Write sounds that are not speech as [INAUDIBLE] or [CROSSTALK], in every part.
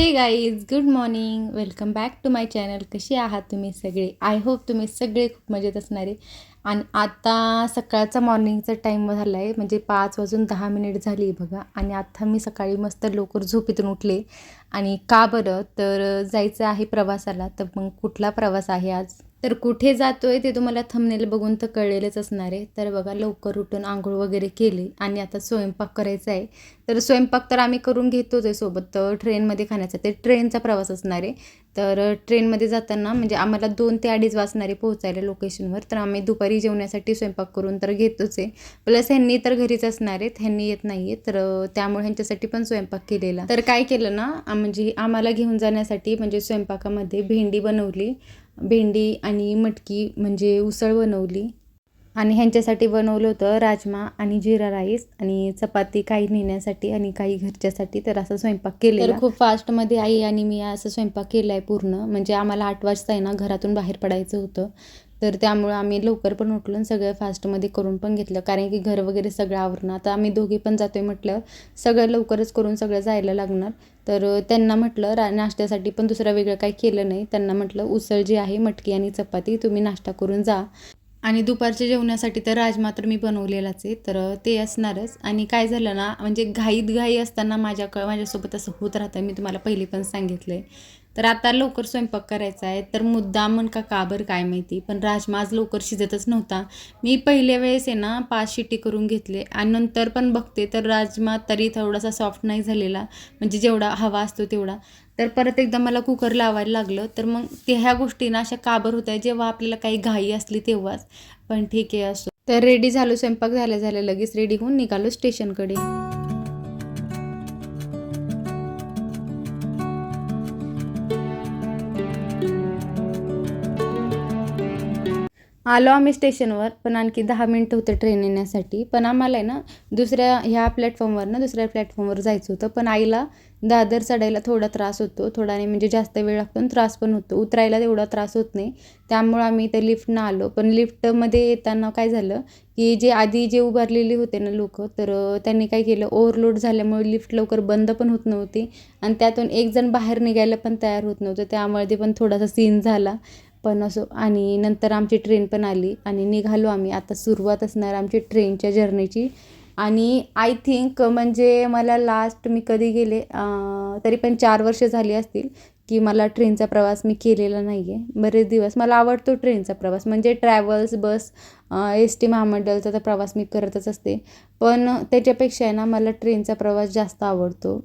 Hey guys good morning welcome back to my channel कशी आहात तुम्ही सगळे? आय होप तुम्ही सगळे खूप मजेत असणारे आणि आता सकाळचा मॉर्निंगचा टाईम झाला आहे म्हणजे पाच वाजून दहा मिनिट झाली बघा. आणि आता मी सकाळी मस्त लवकर झोपेतून उठले. आणि का बरं? तर जायचं आहे प्रवासाला. तर मग कुठला प्रवास आहे आज? तर कुठे जातो आहे ते तुम्हाला थंबनेल बघून तर कळलेलंच असणार आहे. तर बघा लवकर उठून आंघोळ वगैरे केली आणि आता स्वयंपाक करायचा आहे. तर स्वयंपाक तर आम्ही करून घेतोच आहे सोबत. तर ट्रेनमध्ये खाण्याचा ते ट्रेनचा प्रवास असणार आहे. तर ट्रेनमध्ये जाताना म्हणजे आम्हाला दोन ते अडीच वाजणारे पोहोचायला लोकेशनवर तर आम्ही दुपारी जेवण्यासाठी स्वयंपाक करून तर घेतोच आहे. प्लस ह्यांनी तर घरीच असणार आहेत ह्यांनी येत नाही आहे तर त्यामुळे ह्यांच्यासाठी पण स्वयंपाक केलेला. तर काय केलं ना म्हणजे आम्हाला घेऊन जाण्यासाठी म्हणजे स्वयंपाकामध्ये भेंडी बनवली. भेंडी आणि मटकी म्हणजे उसळ बनवली. आणि ह्यांच्यासाठी बनवलं होतं राजमा आणि जिरा राईस आणि चपाती काही नेण्यासाठी आणि काही घरच्यासाठी. तर असं स्वयंपाक केले तर खूप फास्टमध्ये आई आणि मी असं स्वयंपाक केला आहे पूर्ण. म्हणजे आम्हाला आठ वाजता आहे ना घरातून बाहेर पडायचं होतं. तर त्यामुळं आम्ही लवकर पण उठलो आणि सगळं फास्टमध्ये करून पण घेतलं. कारण की घर वगैरे सगळं आवरणं आता आम्ही दोघे पण जातोय म्हटलं सगळं लवकरच करून सगळं जायला लागणार. तर त्यांना म्हटलं रा नाश्त्यासाठी पण दुसरं वेगळं काही केलं नाही. त्यांना म्हटलं उसळ जी आहे मटकी आणि चपाती तुम्ही नाश्ता करून जा. आणि दुपारच्या जेवणासाठी तर राजमा तर मी बनवलेलाच आहे तर ते असणारच. आणि काय झालं ना म्हणजे घाईत घाई असताना माझ्याकडं माझ्यासोबत असं होत राहतं मी तुम्हाला पहिली पण सांगितलं आहे तर आता लवकर स्वयंपाक करायचा आहे. तर मुद्दामन का काबर काय माहिती. पण राजमा आज लवकर शिजतच नव्हता. मी पहिल्या वेळेस आहे ना पाच शिट्टी करून घेतले. आणि नंतर पण बघते तर राजमा तरी थोडासा सॉफ्ट नाही झालेला. म्हणजे जेवढा हवा असतो तेवढा. तर परत एकदा मला कुकर लावायला लागलं. तर मग ते ह्या गोष्टींना अशा काबर होत्या जेव्हा आपल्याला काही घाई असली तेव्हाच. पण ठीक आहे असो. तर रेडी झालो स्वयंपाक झाल्या झाल्या लगेच रेडी होऊन निघालो स्टेशनकडे आलो आम्ही स्टेशनवर पण आणखी दहा मिनटं होते ट्रेन येण्यासाठी. पण आम्हाला आहे ना दुसऱ्या ह्या प्लॅटफॉर्मवर ना दुसऱ्या प्लॅटफॉर्मवर जायचं होतं. पण आईला दादर चढायला थोडा त्रास होतो. थोडाने म्हणजे जास्त वेळ लागतो त्रास पण होतो. उतरायला तेवढा त्रास होत नाही. त्यामुळं आम्ही इथं लिफ्टनं आलो. पण लिफ्टमध्ये येताना काय झालं की जे आधी जे उभारलेले होते ना लोक तर त्यांनी काय केलं ओव्हरलोड झाल्यामुळे लिफ्ट लवकर बंद पण होत नव्हती. आणि त्यातून एक जण बाहेर निघायला पण तयार होत नव्हतं. त्यामध्ये पण थोडासा सीन झाला. पण असो आणि नंतर आमची ट्रेन पण आली आणि निघालो आम्ही. आता सुरुवात असणार आमची ट्रेनच्या जर्नीची आणि आय थिंक म्हणजे मला लास्ट मी कधी गेले तरी पण चार वर्ष झाली असतील की मला ट्रेनचा प्रवास मी केलेला नाही आहे बरेच दिवस मला आवडतो ट्रेनचा प्रवास. म्हणजे ट्रॅव्हल्स बस एस टी महामंडळचा तर प्रवास मी करतच असते. पण त्याच्यापेक्षा आहे ना मला ट्रेनचा प्रवास जास्त आवडतो.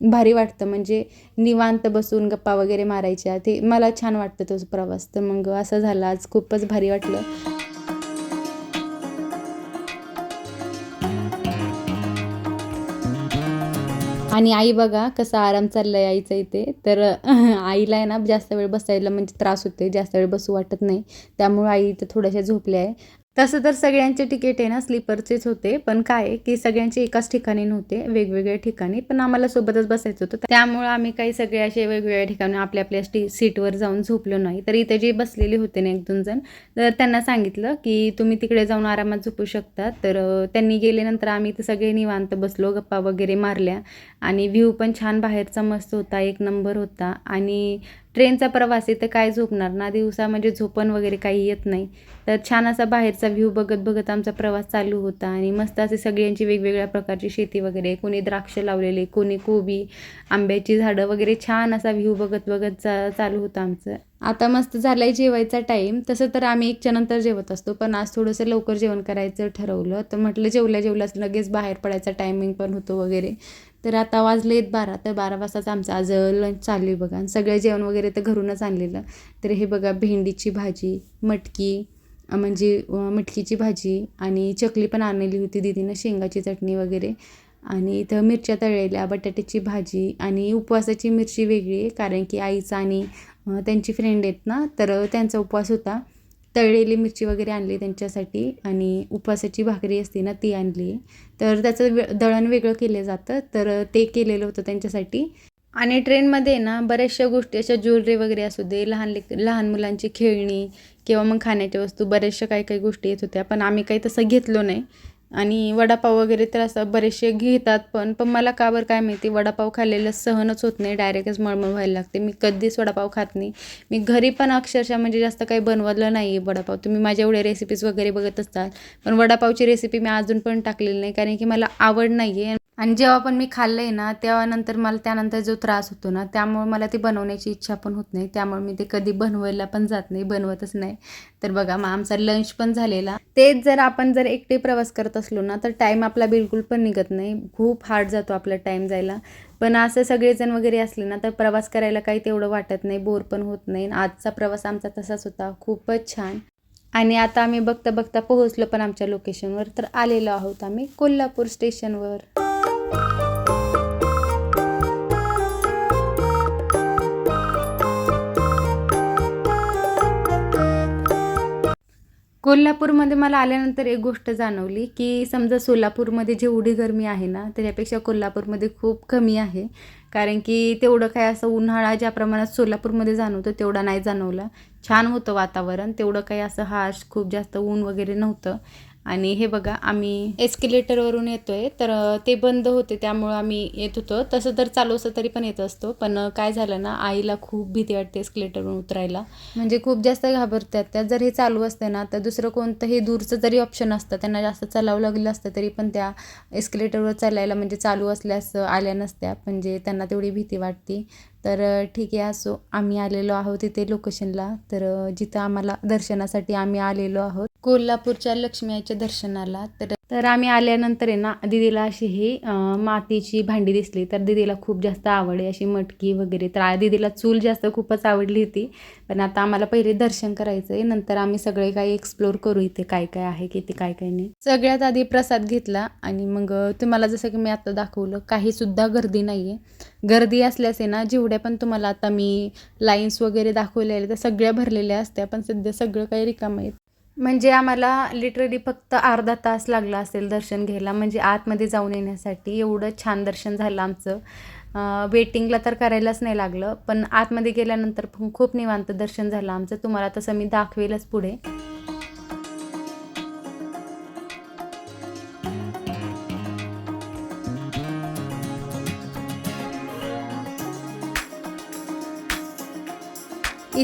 भारी वाटतं. म्हणजे निवांत बसून गप्पा वगैरे मारायच्या. ते मला छान वाटतं तो प्रवास. तर मग असं झालं. आज खूपच भारी वाटलं. आणि आई बघा कसा आराम चाललाय आईचा इथे. तर [LAUGHS] आईला आहे ना जास्त वेळ बसायला म्हणजे त्रास होते जास्त वेळ बसू वाटत नाही. त्यामुळे आई इथं थोड्याशा झोपल्या आहे. तसं तर सगळ्यांचे तिकीट आहे ना स्लीपरचेच होते. पण काय की सगळ्यांचे एकाच ठिकाणी नव्हते वेगवेगळ्या ठिकाणी. पण आम्हाला सोबतच बसायचं होतं. त्यामुळे आम्ही काही सगळे असे वेगवेगळ्या ठिकाणी आपल्या आपल्या सीटवर जाऊन झोपलो नाही. तर इथे जे बसलेले होते ना एक दोन जण तर त्यांना सांगितलं की तुम्ही तिकडे जाऊन आरामात झोपू शकता. तर त्यांनी गेल्यानंतर आम्ही ते सगळे निवांत बसलो गप्पा वगैरे मारल्या. आणि व्ह्यू पण छान बाहेरचा मस्त होता एक नंबर होता. आणि ट्रेनचा प्रवास इथं काय झोपणार? ना दिवसा म्हणजे झोपण वगैरे काही येत नाही. तर छान असा बाहेरचा व्ह्यू बघत बघत आमचा प्रवास चालू होता आणि मस्त असे सगळ्यांची वेगवेगळ्या प्रकारची शेती वगैरे कोणी द्राक्ष लावलेले कोणी कोबी आंब्याची झाडं वगैरे छान असा व्ह्यू बघत बघत चा चालू होता आमचं. आता मस्त झालाय जेवायचा टाईम तसं तर आम्ही एकच्या नंतर जेवत असतो पण आज थोडंसं लवकर जेवण करायचं ठरवलं. तर म्हटलं जेवल्या जेवल्याच लगेच बाहेर पडायचा टायमिंग पण होतो वगैरे. तर आता वाजलेत बारा तर बारा वाजताच आमचं आज लंच चालू आहे बघा. सगळं जेवण वगैरे तर घरूनच आणलेलं. तर हे बघा भेंडीची भाजी मटकी म्हणजे मटकीची भाजी आणि चकली पण आणलेली होती दीदीनं शेंगाची चटणी वगैरे. आणि इथं मिरच्या तळलेल्या बटाट्याची भाजी आणि उपवासाची मिरची वेगळी आहे कारण की आईचा आणि त्यांची फ्रेंड आहेत ना तर त्यांचा उपवास होता. तळलेली मिरची वगैरे आणली त्यांच्यासाठी आणि उपवासाची भाकरी असते ना ती आणली. तर त्याचं वे दळण वेगळं केलं जातं तर ते केलेलं होतं त्यांच्यासाठी. आणि ट्रेनमध्ये ना बऱ्याचशा गोष्टी अशा ज्वेलरी वगैरे असू दे लहान लेक लहान मुलांची खेळणी किंवा मग खाण्याच्या वस्तू बऱ्याचशा काही काही गोष्टी येत होत्या. पण आम्ही काही तसं घेतलो नाही. आणि वडापाव वगैरे तर असं बरेचसे घेतात पण पण मला का बरं काय माहिती? वडापाव खाल्लेलं सहनच होत नाही डायरेक्टच मळमळ व्हायला लागते. मी कधीच वडापाव खात नाही. मी घरी पण अक्षरशः म्हणजे जास्त काही बनवलं नाही आहे वडापाव. तुम्ही माझ्या एवढ्या रेसिपीज वगैरे बघत असतात पण वडापावची रेसिपी मी अजून पण टाकलेली नाही कारण की मला आवड नाही आहे आणि जेव्हा पण मी खाल्लं आहे ना तेव्हा नंतर मला त्यानंतर जो त्रास होतो ना त्यामुळे मला ते बनवण्याची इच्छा पण होत नाही. त्यामुळे मी ते कधी बनवायला पण जात नाही बनवतच नाही. तर बघा मग आमचा लंच पण झालेला. तेच जर आपण जर एकटे प्रवास करत असलो ना तर टाईम आपला बिलकुल पण निघत नाही. खूप हार्ड जातो आपला टाईम जायला. पण असं सगळेजण वगैरे असले ना तर प्रवास करायला काही तेवढं वाटत नाही बोर पण होत नाही. आजचा प्रवास आमचा तसाच होता. खूपच छान. आणि आता आम्ही बघता बघता पोहोचलो पण आमच्या लोकेशनवर तर आलेलो आहोत आम्ही कोल्हापूर स्टेशनवर कोल्हापूरमध्ये मला आल्यानंतर एक गोष्ट जाणवली की समजा सोलापूरमध्ये जेवढी गरमी आहे ना त्याच्यापेक्षा कोल्हापूरमध्ये खूप कमी आहे. कारण की तेवढं काय असं उन्हाळा ज्या प्रमाणात सोलापूरमध्ये जाणवतो तेवढा नाही जाणवला. छान होतं वातावरण तेवढं काही असं हार्श खूप जास्त ऊन वगैरे नव्हतं. आणि हे बघा आम्ही एस्केलेटरवरून येतो आहे तर ते बंद होते त्यामुळं आम्ही येत होतो. तसं तर चालू असं तरी पण येत असतो. पण काय झालं ना आईला खूप भीती वाटते एस्केलेटरवरून उतरायला. म्हणजे खूप जास्त घाबरतात. त्या जर हे चालू असते ना तर दुसरं कोणतंही दूरचं जरी ऑप्शन असतं त्यांना जास्त चालावं लागलं असतं तरी पण त्या एस्केलेटरवर चालायला म्हणजे चालू असल्यास आल्या नसत्या. म्हणजे त्यांना तेवढी भीती वाटते. तर ठीक आहे असो. आम्ही आलेलो आहोत इथे लोकेशनला तर जिथं आम्हाला दर्शनासाठी आम्ही आलेलो आहोत. कोल्हापूरच्या लक्ष्मी आईच्या दर्शनाला. तर तर आम्ही आल्यानंतर आहे ना दिदीला अशी ही मातीची भांडी दिसली. तर दिदीला खूप जास्त आवड आहे अशी मटकी वगैरे. तर दिदीला चूल जास्त खूपच आवडली होती. पण आता आम्हाला पहिले दर्शन करायचं आहे. नंतर आम्ही सगळे काही एक्सप्लोर करू इथे काय काय आहे किती काय काय नाही. सगळ्यात आधी प्रसाद घेतला आणि मग तुम्हाला जसं की मी आता दाखवलं काही सुद्धा गर्दी नाही आहे गर्दी असल्यास आहे ना जेवढ्या पण तुम्हाला आता मी लाईन्स वगैरे दाखवलेल्या तर त्या सगळ्या भरलेल्या असत्या. पण सध्या सगळं काही रिकामं आहे. म्हणजे आम्हाला लिटरली फक्त अर्धा तास लागला असेल दर्शन घ्यायला. म्हणजे आतमध्ये जाऊन येण्यासाठी एवढं छान दर्शन झालं आमचं. वेटिंगला तर करायलाच नाही लागलं पण आतमध्ये गेल्यानंतर पण खूप निवांत दर्शन झालं आमचं. तुम्हाला तसं मी दाखवेलच पुढे.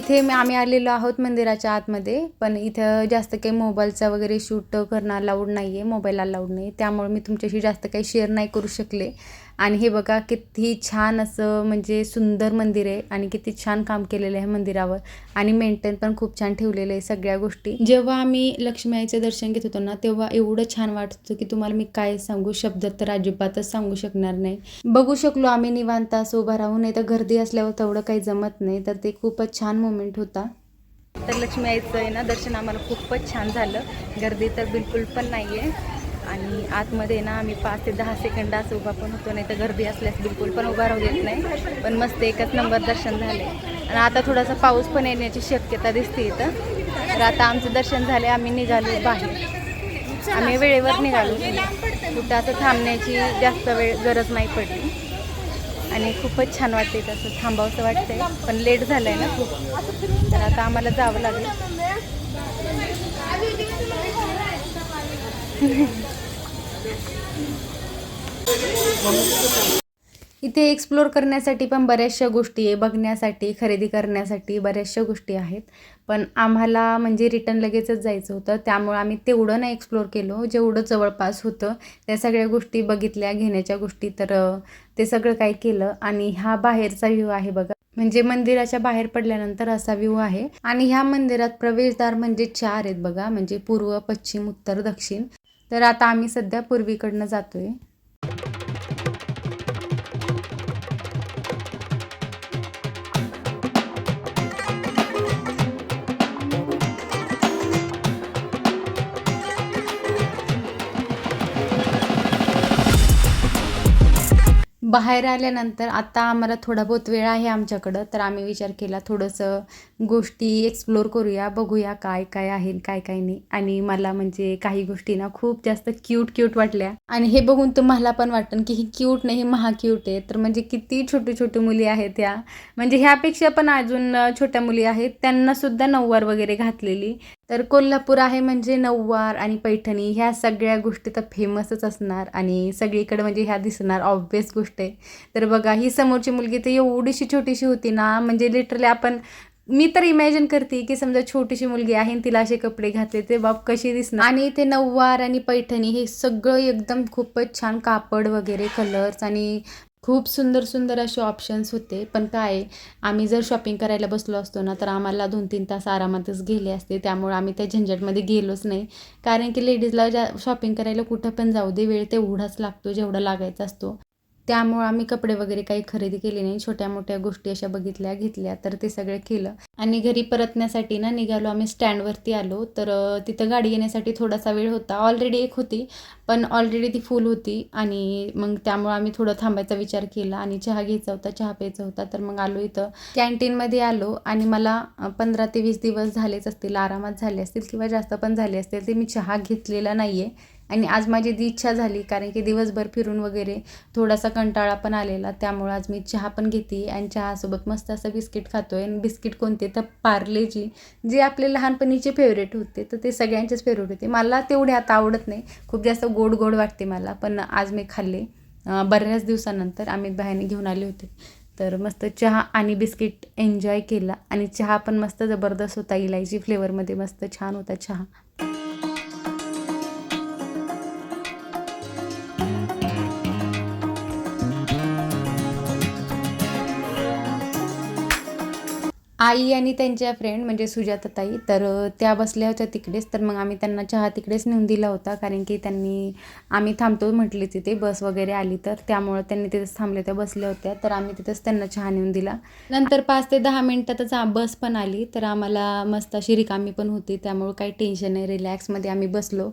इथे मी आम्ही आलेलो आहोत मंदिराच्या आतमध्ये पण इथं जास्त काही मोबाईलचा वगैरे शूट करणं अलाउड नाही आहे मोबाईल अलाउड नाही त्यामुळे मी तुमच्याशी जास्त काही शेअर नाही करू शकले. आणि हे बघा किती छान असं म्हणजे सुंदर मंदिर आहे आणि किती छान काम केलेलं आहे मंदिरावर. आणि मेंटेन पण खूप छान ठेवलेलं आहे सगळ्या गोष्टी. जेव्हा आम्ही लक्ष्मी आईचं दर्शन घेत होतो ना तेव्हा एवढं छान वाटत होतं की तुम्हाला मी काय सांगू? शब्द तर अजिबातच सांगू शकणार नाही. बघू शकलो आम्ही निवांत असं उभा राहून नाही तर गर्दी असल्यावर तेवढं काही जमत नाही तर ते खूपच छान मोमेंट होता. तर लक्ष्मी आईचं आहे ना दर्शन आम्हाला खूपच छान झालं. गर्दी तर बिलकुल पण नाही आहे आणि आतमध्ये ना आम्ही पाच ते दहा सेकंड असं उभा पण होतो नाही तर गर्दी असल्यास बिलकुल पण उभा राहू देत नाही. पण मस्त एकच नंबर दर्शन झाले आणि आता थोडासा पाऊस पण येण्याची शक्यता दिसते इथं. तर आता आमचं दर्शन झाले आम्ही निघालो बाहेर. आम्ही वेळेवर निघालो. कुठं असं थांबण्याची जास्त वेळ गरज नाही पडली. आणि खूपच छान वाटते तसं थांबावंसं वाटतंय. पण लेट झालं आहे ना खूप. तर आता आम्हाला जावं लागेल. इथे एक्सप्लोर करण्यासाठी पण बऱ्याचशा गोष्टी आहे. बघण्यासाठी खरेदी करण्यासाठी बऱ्याचशा गोष्टी आहेत. पण आम्हाला म्हणजे रिटर्न लगेचच जायचं होतं. त्यामुळं आम्ही तेवढं नाही एक्सप्लोर केलो. जेवढं जवळपास होतं त्या सगळ्या गोष्टी बघितल्या घेण्याच्या गोष्टी तर ते सगळं काय केलं. आणि हा बाहेरचा व्ह्यू आहे बघा. म्हणजे मंदिराच्या बाहेर पडल्यानंतर असा व्ह्यू आहे. आणि ह्या मंदिरात प्रवेशद्वार म्हणजे चार आहेत बघा. म्हणजे पूर्व पश्चिम उत्तर दक्षिण. तर आता आम्ही सध्या पूर्वीकडनं आहे बाहेर आल्यानंतर आता आम्हाला थोडा बहुत वेळ आहे आमच्याकडं तर आम्ही विचार केला थोडंसं गोष्टी एक्सप्लोर करूया बघूया काय काय आहे काय काय नाही. आणि मला म्हणजे काही गोष्टी ना खूप जास्त क्यूट क्यूट वाटल्या. आणि हे बघून तुम्हाला पण वाटतं की ही क्यूट नाही महा क्यूट आहे. तर म्हणजे किती छोटी छोटी मुली आहेत त्या म्हणजे ह्यापेक्षा पण अजून छोट्या मुली आहेत. त्यांना सुद्धा नऊवार वगैरे घातलेली. तर कोल्हापूर आहे म्हणजे नऊवार आणि पैठणी ह्या सगळ्या गोष्टी तर फेमसच असणार आणि सगळीकडे म्हणजे ह्या दिसणार ऑब्वियस गोष्ट आहे. तर बघा ही समोरची मुलगी तर एवढीशी छोटीशी होती ना म्हणजे लिटरली आपण मी तर इमॅजिन करते की समजा छोटीशी मुलगी आहे आणि तिला असे कपडे घातले ते बाप कशी दिसणार? आणि ते नऊवार आणि पैठणी हे सगळं एकदम खूपच छान कापड वगैरे कलर्स आणि खूप सुंदर सुंदर असे ऑप्शन्स होते. पण काय आम्ही जर शॉपिंग करायला बसलो असतो ना तर आम्हाला दोन तीन तास आरामातच गेले असते. त्यामुळे आम्ही त्या झंझटमध्ये गेलोच नाही. कारण की लेडीजला ज्या शॉपिंग करायला कुठं पण जाऊ दे वेळ तेवढाच लागतो जेवढा लागायचा असतो. त्यामुळं आम्ही कपडे वगैरे काही खरेदी केली नाही. छोट्या मोठ्या गोष्टी अशा बघितल्या घेतल्या तर ते सगळं केलं. आणि घरी परतण्यासाठी ना निघालो. आम्ही स्टँडवरती आलो. तर तिथं गाडी येण्यासाठी थोडासा वेळ होता. ऑलरेडी एक होती पण ऑलरेडी ती फुल होती. आणि मग त्यामुळं आम्ही थोडं थांबायचा विचार केला आणि चहा घ्यायचा होता चहा प्यायचा होता. तर मग आलो इथं. कॅन्टीनमध्ये आलो आणि मला पंधरा ते वीस दिवस झालेच असतील आरामात झाले असतील किंवा जास्त पण झाले असतील ते मी चहा घेतलेला नाही आहे आणि आज माझी ती इच्छा झाली कारण की दिवसभर फिरून वगैरे थोडासा कंटाळा पण आलेला त्यामुळं आज मी चहा पण घेते आणि चहासोबत मस्त असं बिस्किट खातो आहे आणि बिस्किट कोणते तर पार्लेजी जे आपले लहानपणीचे फेवरेट होते तर ते सगळ्यांचेच फेवरेट होते. मला तेवढे आता आवडत नाही. खूप जास्त गोड गोड वाटते मला पण आज मी खाल्ले. बऱ्याच दिवसानंतर आम्ही बाहेरने घेऊन आले होते. तर मस्त चहा आणि बिस्किट एन्जॉय केला. आणि चहा पण मस्त जबरदस्त होता इलायची फ्लेवरमध्ये मस्त छान होता चहा. आई आणि त्यांच्या फ्रेंड म्हणजे सुजाताताई तर त्या बसल्या होत्या तिकडेच. तर मग आम्ही त्यांना चहा तिकडेच नेऊन दिला होता कारण की त्यांनी आम्ही थांबतो म्हटले तिथे बस वगैरे आली तर. त्यामुळं त्यांनी तिथेच थांबले त्या बसल्या होत्या. तर आम्ही तिथेच त्यांना चहा नेऊन दिला. नंतर पाच ते दहा मिनटातच बस पण आली. तर आम्हाला मस्त अशी रिकामी पण होती. त्यामुळं काही टेन्शन नाही रिलॅक्समध्ये आम्ही बसलो.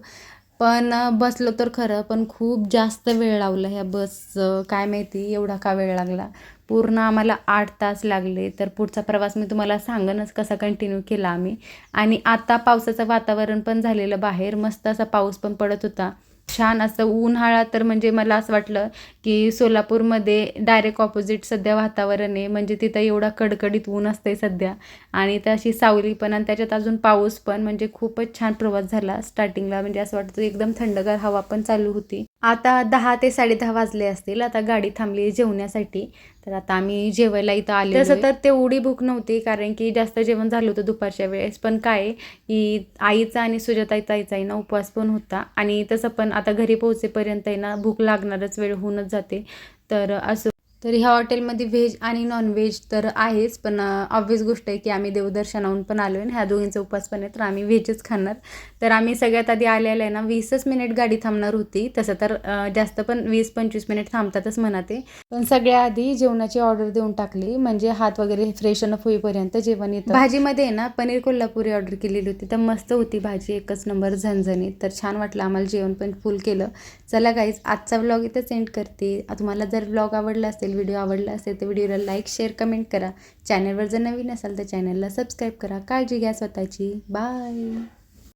पण बसलो तर खरं पण खूप जास्त वेळ लावला ह्या बसचं. काय माहिती एवढा का वेळ लागला? पूर्ण आम्हाला आठ तास लागले तर पुढचा प्रवास मी तुम्हाला सांगनच कसा कंटिन्यू केला आम्ही. आणि आता पावसाचं वातावरण पण झालेलं बाहेर मस्त असा पाऊस पण पडत होता. छान असं उन्हाळा तर म्हणजे मला असं वाटलं की सोलापूरमध्ये डायरेक्ट ऑपोजिट सध्या वातावरण आहे. म्हणजे तिथं एवढा कडकडीत ऊन असते सध्या. आणि तशी सावली पण आणि त्याच्यात अजून पाऊस पण म्हणजे खूपच छान प्रवास झाला स्टार्टिंगला म्हणजे असं वाटतं एकदम थंडगार हवा पण चालू होती. आता दहा ते साडेदहा वाजले असतील. आता गाडी थांबली जेवण्यासाठी. तर आता आम्ही जेवायला इथं आले तसं तर तेवढी भूक नव्हती कारण की जास्त जेवण झालं होतं दुपारच्या वेळेस. पण काय की आईचा आणि सुजाताईचा आईचा ना उपवास पण होता. आणि तसं पण आता घरी पोहोचेपर्यंत आहे ना भूक लागणारच वेळ होऊनच जाते. तर असं तर ह्या हॉटेलमध्ये व्हेज आणि नॉनव्हेज तर आहेच पण ऑब्वियस गोष्ट आहे की आम्ही देवदर्शनाहून पण आलो आहे ह्या दोघींचा उपवास पण आहे तर आम्ही व्हेजच खाणार. तर आम्ही सगळ्यात आधी आलेलं आहे ना वीसच मिनिट गाडी थांबणार होती. तसं तर जास्त पण वीस पंचवीस मिनिट थांबतातच म्हणा ते पण सगळ्या आधी जेवणाची ऑर्डर देऊन टाकली म्हणजे हात वगैरे फ्रेशन अप होईपर्यंत जेवण येतं. भाजीमध्ये आहे ना पनीर कोल्हापुरी ऑर्डर केलेली होती तर मस्त होती भाजी एकच नंबर झणझणीत. तर छान वाटलं आम्हाला जेवण पण फुल केलं. चला गाईज आजचा व्लॉग इथं सेंड करते. तुम्हाला जर व्लॉग आवडला असेल असेल व्हिडिओ आवडला असेल तर व्हिडिओला लाईक शेअर कमेंट करा. चॅनलवर जर नवीन असाल तर चॅनलला सबस्क्राईब करा. काळजी घ्या स्वतःची. बाय